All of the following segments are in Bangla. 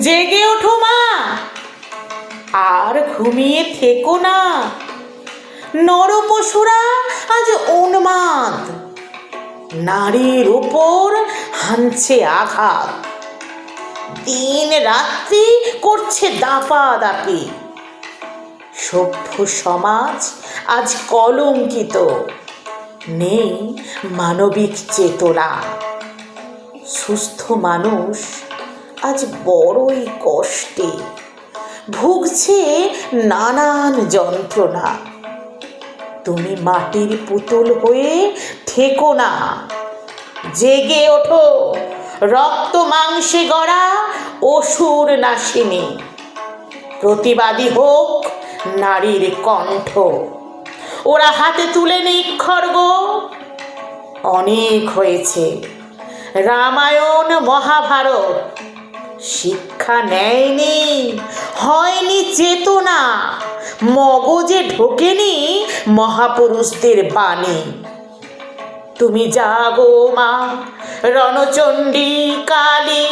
জেগে ওঠো মা। আর ঘুমিয়ে থেকো না। নরপশুরা, আজ উন্মাদ। নারীর উপর হানছে আঘাত। দিন রাত্রি করছে দাপা দাপি সভ্য সমাজ আজ কলঙ্কিত। নেই মানবিক চেতনা। সুস্থ মানুষ আজ বড়ই কষ্টে। ভুগছে নানান যন্ত্রণা। তুমি মাটির পুতুল হয়ে থেকো না। জেগে ওঠো। রক্ত মাংসে গড়া অসুর নাশিনী। প্রতিবাদী হোক নারীর কণ্ঠ। ওরা হাতে তুলে নিক খড়গ। অনেক হয়েছে। রামায়ণ, মহাভারত। শিক্ষা নেয়নি, হয়নি চেতনা, মগজে ঢোকেনি মহাপুরুষদের বাণী। তুমি জাগো মা, রণচণ্ডী কালী,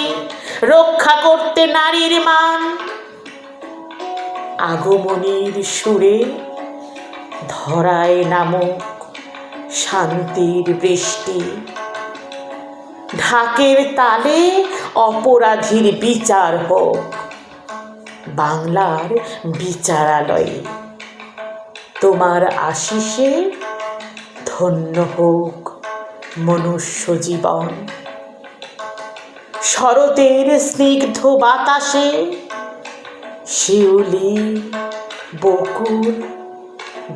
রক্ষা করতে নারীর মান। আগমনীর সুরে ধরায় নামক শান্তির বৃষ্টি। ঢাকের তালে অপরাধীর বিচার হোক। বাংলার বিচারালয়ে তোমার আশিসে ধন্য হোক মনুষ্য জীবন। শরতের স্নিগ্ধ বাতাসে শিউলি, বকুল,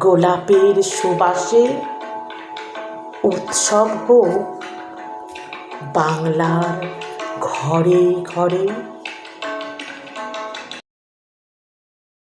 গোলাপের সুবাসে উৎসব হোক বাংলার ঘরে ঘরে